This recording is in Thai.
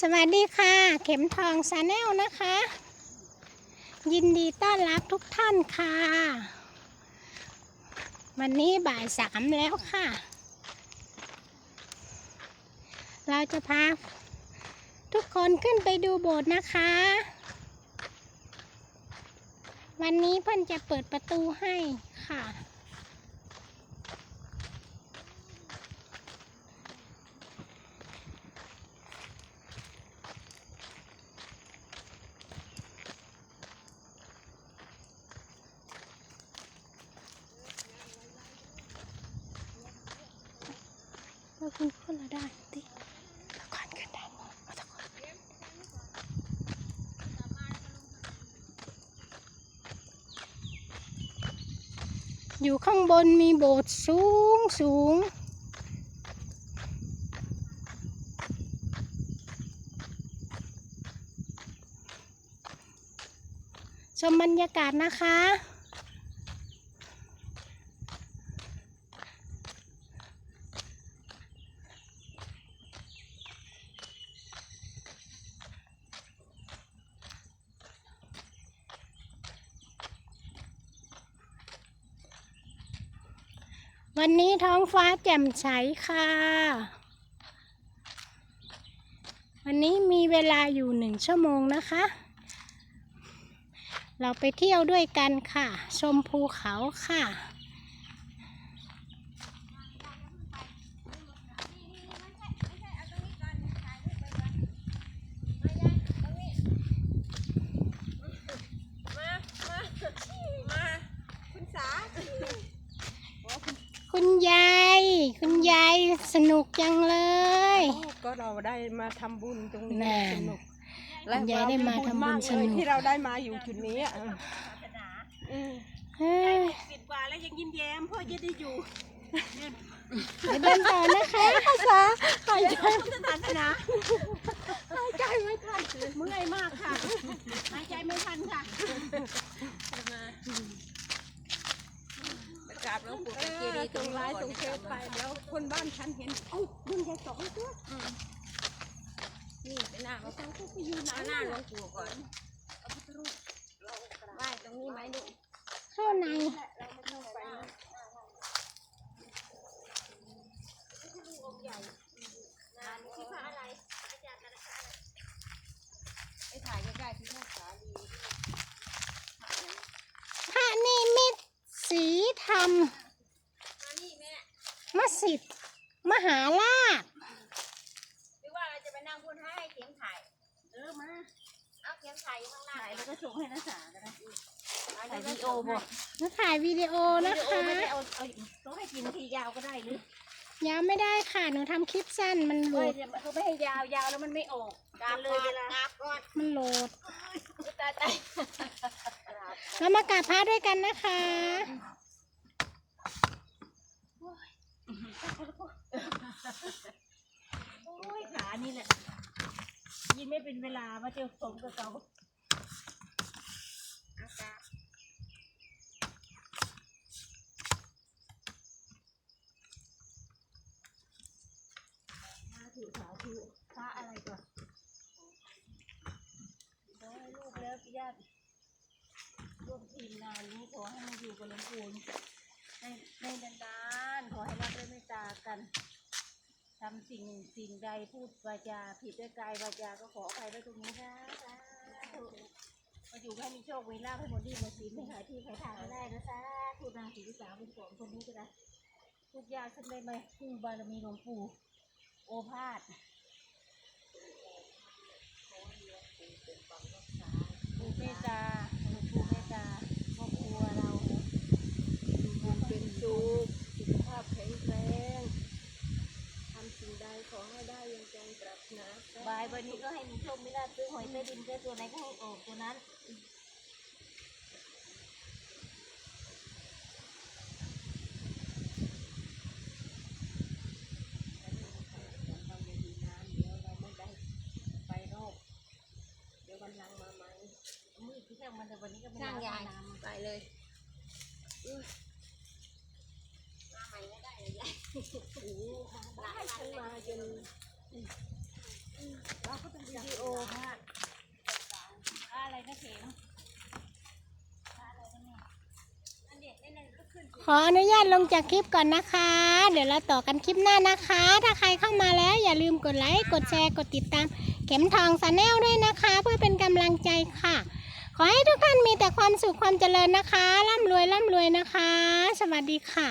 สวัสดีค่ะ เข็มทองซาแนลนะคะ ยินดีต้อนรับทุกท่านค่ะ วันนี้บ่ายสามแล้วค่ะ เราจะพาทุกคนขึ้นไปดูโบสถ์นะคะ วันนี้เพิ่นจะเปิดประตูให้ค่ะ เราคุณคนละได้ติตะกอนขึ้นได้หมดเอาตะกอนอยู่ข้างบนมีโบสถ์สูงสูงชมบรรยากาศนะคะ วันนี้ท้องฟ้าแจ่มใสค่ะ วันนี้มีเวลาอยู่หนึ่งชั่วโมงนะคะ เราไปเที่ยวด้วยกันค่ะ ชมภูเขาค่ะ มา มา มา คุณสา คุณ ยาย คุณยายสนุกจังเลย ก็เราได้มาทำบุญตรงนี้น่ะสนุกคุณยายได้มาทำบุญสนุกมากเลยที่เราได้มาอยู่จุดนี้อะอืมเฮ้ยสิบกว่าแล้วยังยิ้มแย้มพ่อจะได้อยู่เดี๋ยวเดินต่อนะคะภาษาหายใจพุทธศาสนาหายใจไม่ทันเมื่อยมากค่ะหายใจไม่ทันค่ะ ก ราบหลวงปู่เจดีย์ตรงไลน์ตรงเฟซไปแล้วคนบ้านฉันเห็นเอ้าบุญยายสองตัวนี่เป็นหน้าเราต้องไปยืนหน้าหน้าหลวงปู่ก่อนไหว้ตรงนี้ไหมลูกข้างใน ที่พระอะไรไอ้ถ่ายใกล้ๆที่แม่สาลี พระนิมิตสี ธรรมมานี่แม่มสิทธิ์มหาราชหรือว่าเราจะไปนั่งพูดให้เขียงถ่ายเออมาเอาเขียงถ่ายอยู่ข้างหน้าถ่ายแล้วก็ส่งให้นักศึกษาก็ได้ถ่าถ่ายยวิวีดีดีโอโอบ่บ่มาถ่ายวิดีโอวินะดีโอคะไม่ได้เอาเอาต้องให้กินทียาวก็ได้หรือ ยาวไม่ได้ค่ะหนูทำคลิปสั้นมันโหลเฮ้ยดเดี๋ยวเขาไม่ให้ยาวยาวแล้วมันไม่ออกกราบเลก่อยเวนลากราบก่อนมันโหลด ตายตายแล้วมากราบพระด้วยกันนะคะ โอ้ยขานี่แหละยินไม่เป็นเวลามาเจอสมกับเขาสาธุสาธุพระอะไรก่อนขอให้ลูกแล้วญาติร่วมทีมงานนี้ขอให้มาอยู่กับหลวงปู่ในในนานๆขอให้รักและเมตตากัน ทำสิ่งสิ่งใดพูดวาจาผิดด้วยกายวาจาก็ขออภัยไว้ตรงนี้นะสาธุมาอยู่ให้มีโชคมีลาภให้หมดดีหมดสินไม่หายที่ใครทางก็ได้นะสาธุนางศรีวิสาบุญสมคนนี้ก็ได้ทุกอยางขึ้นได้ไหมคือบารมีหลวงปู่โอภาษปู่เมตตาหลวงปู่เมตตาครอบครัวเราอยู่กันเป็นสุข สุขภาพแข็งแรงทำสิ่ง ใดขอให้ได้อยังใจปรารถนาบายวันนี้ก็ให้มีโชคมีลาภซื้อหอยใต้ดินได้ตัวไหนก็ให้ออกตัวนั้นเราอย่าอยู่นานเดี๋ยวเราไม่ได้ไปรอบเดี๋ยววันหลังมาใหม่มืดที่ช่างมันแต่วันนี้ก็ไม่ช่างยายน้ำไปเลยมาใหม่ไม่ได้เลยยาย ให้ฉันมาจนเราก็เป็นวิดีโอค่ะอะไรก็เข็มขออนุญาตลงจากคลิปก่อนนะคะ เดี๋ยวเราต่อกันคลิปหน้านะคะ ถ้าใครเข้ามาแล้วอย่าลืมกดไลค์ กดแชร์ กดติดตาม เข็มทองสแนลด้วยนะคะ เพื่อเป็นกำลังใจค่ะ ขอให้ทุกท่านมีแต่ความสุขความเจริญนะคะ ร่ำรวยร่ำรวยนะคะ สวัสดีค่ะ